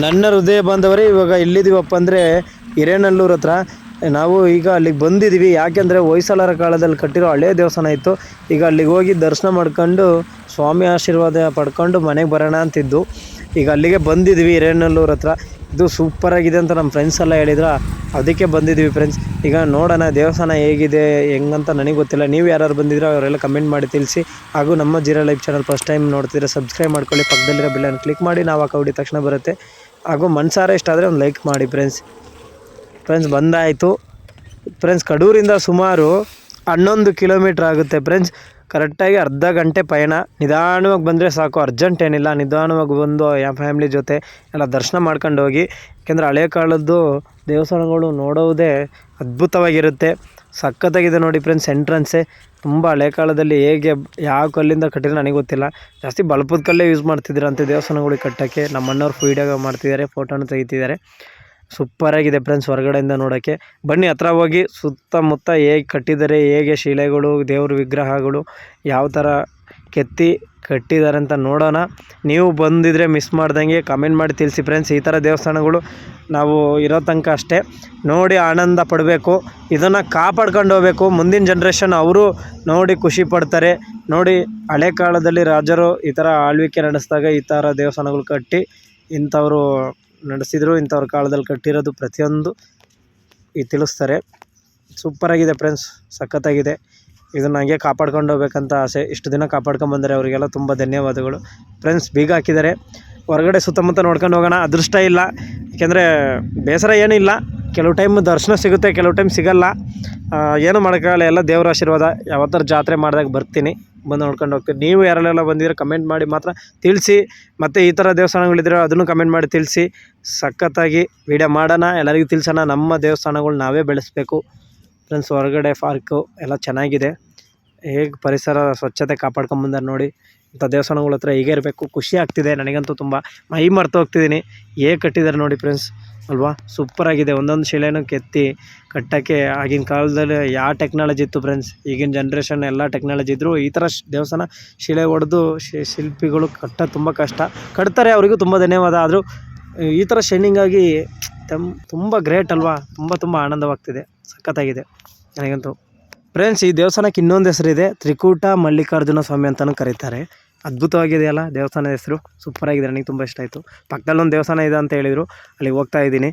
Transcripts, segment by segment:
ನನ್ನ ಹೃದಯ ಬಾಂಧವರೇ, ಇವಾಗ ಎಲ್ಲಿದ್ದೀವಪ್ಪ ಅಂದರೆ ಹಿರೇನಲ್ಲೂರ್ ಹತ್ರ. ನಾವು ಈಗ ಅಲ್ಲಿಗೆ ಬಂದಿದ್ದೀವಿ. ಯಾಕೆಂದರೆ ಹೊಯ್ಸಳರ ಕಾಲದಲ್ಲಿ ಕಟ್ಟಿರೋ ಹಳೇ ದೇವಸ್ಥಾನ ಇತ್ತು. ಈಗ ಅಲ್ಲಿಗೆ ಹೋಗಿ ದರ್ಶನ ಮಾಡ್ಕೊಂಡು ಸ್ವಾಮಿ ಆಶೀರ್ವಾದ ಪಡ್ಕೊಂಡು ಮನೆಗೆ ಬರೋಣ ಅಂತಿದ್ದು. ಈಗ ಅಲ್ಲಿಗೆ ಬಂದಿದ್ದೀವಿ ಹಿರೇನಲ್ಲೂರ್ ಹತ್ರ. ಇದು ಸೂಪರ್ ಆಗಿದೆ ಅಂತ ನಮ್ಮ ಫ್ರೆಂಡ್ಸ್ ಎಲ್ಲ ಹೇಳಿದ್ರು. ಅದಕ್ಕೆ ಬಂದಿದ್ದೀವಿ ಫ್ರೆಂಡ್ಸ್ ಈಗ ನೋಡೋಣ ದೇವಸ್ಥಾನ ಹೇಗಿದೆ, ಹೆಂಗಂತ ನನಗೆ ಗೊತ್ತಿಲ್ಲ. ನೀವು ಯಾರು ಬಂದಿದ್ರೆ ಅವರೆಲ್ಲ ಕಮೆಂಟ್ ಮಾಡಿ ತಿಳಿಸಿ. ಹಾಗೂ ನಮ್ಮ zero life channel first time ನೋಡ್ತಿದ್ರೆ ಸಬ್ಸ್ಕ್ರೈಬ್ ಮಾಡ್ಕೊಳ್ಳಿ. ಪಕ್ಕದಲ್ಲಿರೋ ಬೆಲ್ಲನ್ನು ಕ್ಲಿಕ್ ಮಾಡಿ, ನಾವು ಹಾಕೋ ಹೊಡಿ ತಕ್ಷಣ ಬರುತ್ತೆ. ಹಾಗೂ ಮನ್ಸಾರ ಇಷ್ಟ ಆದರೆ ಒಂದು ಲೈಕ್ ಮಾಡಿ ಫ್ರೆಂಡ್ಸ್ ಫ್ರೆಂಡ್ಸ್ ಬಂದಾಯಿತು. ಫ್ರೆಂಡ್ಸ್ ಕಡೂರಿಂದ ಸುಮಾರು ಹನ್ನೊಂದು ಕಿಲೋಮೀಟ್ರ್ ಆಗುತ್ತೆ ಫ್ರೆಂಡ್ಸ್ ಕರೆಕ್ಟಾಗಿ ಅರ್ಧ ಗಂಟೆ ಪಯಣ. ನಿಧಾನವಾಗಿ ಬಂದರೆ ಸಾಕು, ಅರ್ಜೆಂಟ್ ಏನಿಲ್ಲ. ನಿಧಾನವಾಗಿ ಬಂದು ಯಾವ ಫ್ಯಾಮ್ಲಿ ಜೊತೆ ಎಲ್ಲ ದರ್ಶನ ಮಾಡ್ಕೊಂಡು ಹೋಗಿ. ಏಕೆಂದರೆ ಹಳೆ ಕಾಲದ್ದು ದೇವಸ್ಥಾನಗಳು ನೋಡೋದೇ ಅದ್ಭುತವಾಗಿರುತ್ತೆ. ಸಖತ್ತಾಗಿದೆ ನೋಡಿ ಫ್ರೆಂಡ್ಸ್ ಎಂಟ್ರೆನ್ಸೇ ತುಂಬ ಹಳೆ ಕಾಲದಲ್ಲಿ ಹೇಗೆ, ಯಾವ ಕಲ್ಲಿಂದ ಕಟ್ಟಿದ್ರೆ ನನಗೆ ಗೊತ್ತಿಲ್ಲ. ಜಾಸ್ತಿ ಬಲ್ಪದ ಕಲ್ಲೇ ಯೂಸ್ ಮಾಡ್ತಿದ್ರಂತೆ ದೇವಸ್ಥಾನಗಳಿಗೆ ಕಟ್ಟೋಕ್ಕೆ. ನಮ್ಮ ಅಣ್ಣವ್ರು ವೀಡಿಯೋ ಮಾಡ್ತಿದ್ದಾರೆ ಫೋಟೋನ ತೆಗಿತಿದ್ದಾರೆ. ಸೂಪರಾಗಿದೆ ಫ್ರೆಂಡ್ಸ್ ಹೊರಗಡೆಯಿಂದ ನೋಡೋಕ್ಕೆ ಬನ್ನಿ, ಹತ್ರ ಹೋಗಿ ಸುತ್ತಮುತ್ತ ಹೇಗೆ ಕಟ್ಟಿದ್ದಾರೆ, ಹೇಗೆ ಶಿಲೆಗಳು, ದೇವ್ರ ವಿಗ್ರಹಗಳು, ಯಾವ ಥರ ಕೆತ್ತಿ ಕಟ್ಟಿದ್ದಾರೆ ಅಂತ ನೋಡೋಣ. ನೀವು ಬಂದಿದ್ರೆ ಮಿಸ್ ಮಾಡ್ದಂಗೆ ಕಮೆಂಟ್ ಮಾಡಿ ತಿಳಿಸಿ ಫ್ರೆಂಡ್ಸ್ ಈ ಥರ ದೇವಸ್ಥಾನಗಳು ನಾವು ಇರೋ ತನಕ ಅಷ್ಟೇ. ನೋಡಿ ಆನಂದ ಪಡಬೇಕು. ಇದನ್ನು ಕಾಪಾಡ್ಕೊಂಡು ಹೋಗ್ಬೇಕು. ಮುಂದಿನ ಜನ್ರೇಷನ್ ಅವರು ನೋಡಿ ಖುಷಿ ಪಡ್ತಾರೆ. ನೋಡಿ ಹಳೆ ಕಾಲದಲ್ಲಿ ರಾಜರು ಈ ಥರ ಆಳ್ವಿಕೆ ನಡೆಸಿದಾಗ ಈ ಥರ ದೇವಸ್ಥಾನಗಳು ಕಟ್ಟಿ ಇಂಥವರು ನಡೆಸಿದ್ರು, ಇಂಥವ್ರ ಕಾಲದಲ್ಲಿ ಕಟ್ಟಿರೋದು ಪ್ರತಿಯೊಂದು ಈ ತಿಳಿಸ್ತಾರೆ. ಸೂಪರಾಗಿದೆ ಫ್ರೆಂಡ್ಸ್, ಸಖತ್ತಾಗಿದೆ. ಇದನ್ನು ಹಂಗೆ ಕಾಪಾಡ್ಕೊಂಡು ಹೋಗ್ಬೇಕಂತ ಆಸೆ. ಇಷ್ಟು ದಿನ ಕಾಪಾಡ್ಕೊಂಬಂದರೆ ಅವರಿಗೆಲ್ಲ ತುಂಬ ಧನ್ಯವಾದಗಳು. ಫ್ರೆಂಡ್ಸ್, ಬೀಗ ಹಾಕಿದ್ದಾರೆ. ಹೊರಗಡೆ ಸುತ್ತಮುತ್ತ ನೋಡ್ಕೊಂಡು ಹೋಗೋಣ. ಅದೃಷ್ಟ ಇಲ್ಲ. ಏಕೆಂದರೆ ಬೇಸರ ಏನಿಲ್ಲ ಕೆಲವು ಟೈಮ್ ದರ್ಶನ ಸಿಗುತ್ತೆ, ಕೆಲವು ಟೈಮ್ ಸಿಗಲ್ಲ. ಏನು ಮಾಡೋಕ್ಕಾಗಲ್ಲ. ಎಲ್ಲ ದೇವರ ಆಶೀರ್ವಾದ. ಯಾವತ್ತಾರು ಜಾತ್ರೆ ಮಾಡಿದಾಗ ಬರ್ತೀನಿ. ಬಂದು ನೋಡ್ಕೊಂಡು ಹೋಗ್ತೀವಿ. ನೀವು ಯಾರಲ್ಲೆಲ್ಲ ಬಂದಿದ್ರೆ ಕಮೆಂಟ್ ಮಾಡಿ ಮಾತ್ರ ತಿಳಿಸಿ. ಮತ್ತು ಈ ಥರ ದೇವಸ್ಥಾನಗಳಿದ್ರೆ ಅದನ್ನು ಕಮೆಂಟ್ ಮಾಡಿ ತಿಳಿಸಿ. ಸಖತ್ತಾಗಿ ವೀಡಿಯೋ ಮಾಡೋಣ, ಎಲ್ಲರಿಗೂ ತಿಳಿಸೋಣ. ನಮ್ಮ ದೇವಸ್ಥಾನಗಳು ನಾವೇ ಬೆಳೆಸಬೇಕು. ಫ್ರೆಂಡ್ಸ್ ಹೊರಗಡೆ ಪಾರ್ಕು ಎಲ್ಲ ಚೆನ್ನಾಗಿದೆ. ಹೇಗೆ ಪರಿಸರ ಸ್ವಚ್ಛತೆ ಕಾಪಾಡ್ಕೊಂಬಂದಾರೆ ನೋಡಿ. ಇಂಥ ದೇವಸ್ಥಾನಗಳ ಹತ್ರ ಹೀಗೆ ಇರಬೇಕು. ಖುಷಿ ಆಗ್ತಿದೆ. ನನಗಂತೂ ತುಂಬ ಮೈ ಮರ್ತು ಹೋಗ್ತಿದ್ದೀನಿ. ಹೇಗೆ ಕಟ್ಟಿದ್ದಾರೆ ನೋಡಿ ಫ್ರೆಂಡ್ಸ್ ಅಲ್ವಾ? ಸೂಪರಾಗಿದೆ ಒಂದೊಂದು ಶಿಲೆನೂ ಕೆತ್ತಿ ಕಟ್ಟೋಕ್ಕೆ ಆಗಿನ ಕಾಲದಲ್ಲಿ ಯಾವ ಟೆಕ್ನಾಲಜಿ ಇತ್ತು ಫ್ರೆಂಡ್ಸ್ ಈಗಿನ ಜನ್ರೇಷನ್ ಎಲ್ಲ ಟೆಕ್ನಾಲಜಿ ಇದ್ದರೂ ಈ ಥರ ದೇವಸ್ಥಾನ ಶಿಲೆ ಹೊಡೆದು ಶಿಲ್ಪಿಗಳು ಕಟ್ಟೋದು ತುಂಬ ಕಷ್ಟ. ಕಟ್ತಾರೆ, ಅವರಿಗೂ ತುಂಬ ಧನ್ಯವಾದ. ಆದರೂ ಈ ಥರ ಶೈನಿಂಗ್ ಆಗಿ ತಮ್ ತುಂಬ ಗ್ರೇಟ್ ಅಲ್ವಾ? ತುಂಬ ತುಂಬ ಆನಂದವಾಗ್ತಿದೆ. ಸಖತ್ತಾಗಿದೆ. ನನಗಂತೂ. ಫ್ರೆಂಡ್ಸ್ ಈ ದೇವಸ್ಥಾನಕ್ಕೆ ಇನ್ನೊಂದು ಹೆಸರಿದೆ. ತ್ರಿಕೂಟ ಮಲ್ಲಿಕಾರ್ಜುನ ಸ್ವಾಮಿ ಅಂತಲೂ ಕರೀತಾರೆ. ಅದ್ಭುತವಾಗಿದೆಯಲ್ಲ ದೇವಸ್ಥಾನದ ಹೆಸರು? ಸೂಪರಾಗಿದೆ ನನಗೆ ತುಂಬ ಇಷ್ಟ ಆಯಿತು. ಪಕ್ಕದಲ್ಲೊಂದು ದೇವಸ್ಥಾನ ಇದೆ ಅಂತ ಹೇಳಿದರು. ಅಲ್ಲಿಗೆ ಹೋಗ್ತಾ ಇದ್ದೀನಿ.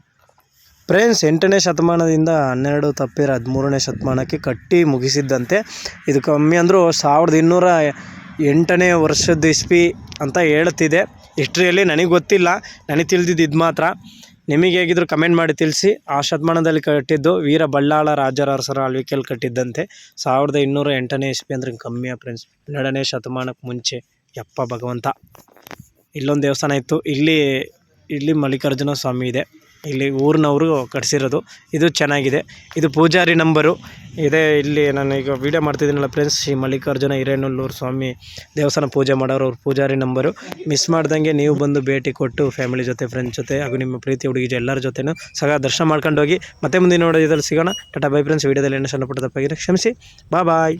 ಫ್ರೆಂಡ್ಸ್ ಎಂಟನೇ ಶತಮಾನದಿಂದ ಹನ್ನೆರಡು ತಪ್ಪಿರ ಹದಿಮೂರನೇ ಶತಮಾನಕ್ಕೆ ಕಟ್ಟಿ ಮುಗಿಸಿದ್ದಂತೆ. ಇದು ಕಮ್ಮಿ ಅಂದರೂ ಸಾವಿರದ ಇನ್ನೂರ ಎಂಟನೇ ವರ್ಷದ ಇಸ್ವಿ ಅಂತ ಹೇಳ್ತಿದೆ. ಹಿಸ್ಟ್ರಿಯಲ್ಲಿ ನನಗೆ ಗೊತ್ತಿಲ್ಲ. ನನಗೆ ತಿಳಿದಿದ್ದು ಇದು ಮಾತ್ರ. ನಿಮಗೆ ಹೇಗಿದ್ರು ಕಮೆಂಟ್ ಮಾಡಿ ತಿಳಿಸಿ. ಆ ಶತಮಾನದಲ್ಲಿ ಕಟ್ಟಿದ್ದು ವೀರ ಬಳ್ಳಾಳ ರಾಜರಸರ ಆಳ್ವಿಕೆಯಲ್ಲಿ ಕಟ್ಟಿದ್ದಂತೆ. ಸಾವಿರದ ಇನ್ನೂರ ಎಂಟನೇ ಇಸ್ವಿ ಅಂದ್ರೆ ಕಮ್ಮಿಯ ಫ್ರೆಂಡ್ಸ್ ಹನ್ನೆರಡನೇ ಶತಮಾನಕ್ಕೆ ಮುಂಚೆ. ಯಪ್ಪ ಭಗವಂತ. ಇಲ್ಲೊಂದು ದೇವಸ್ಥಾನ ಇತ್ತು. ಇಲ್ಲಿ ಇಲ್ಲಿ ಮಲ್ಲಿಕಾರ್ಜುನ ಸ್ವಾಮಿ ಇದೆ. ಇಲ್ಲಿ ಊರಿನವರು ಕಟ್ಸಿರೋದು. ಇದು ಚೆನ್ನಾಗಿದೆ. ಇದು ಪೂಜಾರಿ ನಂಬರು. ಇದೇ, ಇಲ್ಲಿ ನಾನು ಈಗ ವೀಡಿಯೋ ಮಾಡ್ತಿದ್ದೀನಲ್ಲ ಫ್ರೆಂಡ್ಸ್ ಶ್ರೀ ಮಲ್ಲಿಕಾರ್ಜುನ ಹಿರೇನಲ್ಲೂರು ಸ್ವಾಮಿ ದೇವಸ್ಥಾನ ಪೂಜೆ ಮಾಡೋರು, ಅವ್ರ ಪೂಜಾರಿ ನಂಬರು. ಮಿಸ್ ಮಾಡ್ದಂಗೆ ನೀವು ಬಂದು ಭೇಟಿ ಕೊಟ್ಟು ಫ್ಯಾಮಿಲಿ ಜೊತೆ ಫ್ರೆಂಡ್ಸ್ ಜೊತೆ, ಹಾಗೂ ನಿಮ್ಮ ಪ್ರೀತಿ ಹುಡುಗಿ ಎಲ್ಲರ ಜೊತೆನೂ ಸಹ ದರ್ಶನ ಮಾಡ್ಕೊಂಡು ಹೋಗಿ ಮತ್ತೆ ಮುಂದಿನ ನೋಡೋದ್ರಲ್ಲಿ ಸಿಗೋಣ. ಟಾಟಾ ಬೈ ಫ್ರೆಂಡ್ಸ್ ವೀಡಿಯೋದಲ್ಲಿ ಏನು ಸಣ್ಣ ಪುಟ್ಟ ತಪ್ಪಾಗಿದೆ ಕ್ಷಮಿಸಿ ಬಾ ಬಾಯ್